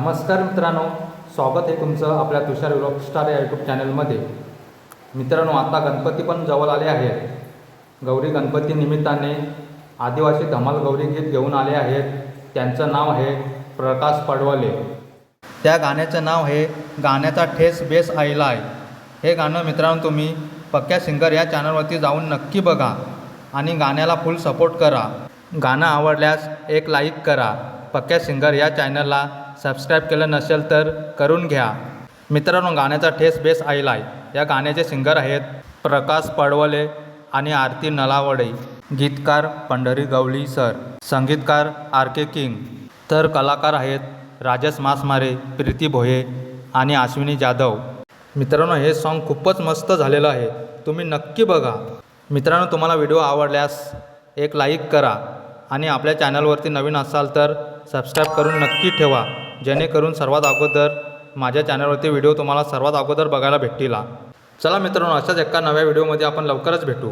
नमस्कार मित्रांनो स्वागत आहे तुमचं आपल्या तुषार स्टार या यूट्यूब चॅनलमध्ये मित्रांनो आता गणपती पण जवळ आले आहेत. गौरी गणपती निमित्ताने आदिवासी धमाल गौरी गीत घेऊन आले आहेत. त्यांचं नाव आहे प्रकाश पडवले. त्या गाण्याचं नाव आहे गाण्याचा ठेस बेस आईलाय हे गाणं मित्रांनो तुम्ही पक्क्या सिंगर या चॅनलवरती जाऊन नक्की बघा आणि गाण्याला फुल सपोर्ट करा. गाणं आवडल्यास एक लाईक करा. पक्क्या सिंगर या चॅनलला सबस्क्राईब केलं नसेल तर करून घ्या. मित्रांनो गाण्याचा ठेस बेस आहे. या गाण्याचे सिंगर आहेत प्रकाश पडवले आणि आरती नलावडे. गीतकार पंढरी गवळी सर. संगीतकार आर के किंग. तर कलाकार आहेत राजेश मासमारे प्रीती भोये आणि अश्विनी जाधव. मित्रांनो हे सॉन्ग खूपच मस्त झालेलं आहे. तुम्ही नक्की बघा. मित्रांनो तुम्हाला व्हिडिओ आवडल्यास एक लाईक करा आणि आपल्या चॅनलवरती नवीन असाल तर सबस्क्राईब करून नक्की ठेवा. जेणेकरून सर्वात अगोदर माझ्या चॅनलवरती व्हिडिओ तुम्हाला सर्वात अगोदर बघायला भेटतील चला मित्रांनो अशाच एका नव्या व्हिडिओमध्ये आपण लवकरच भेटू.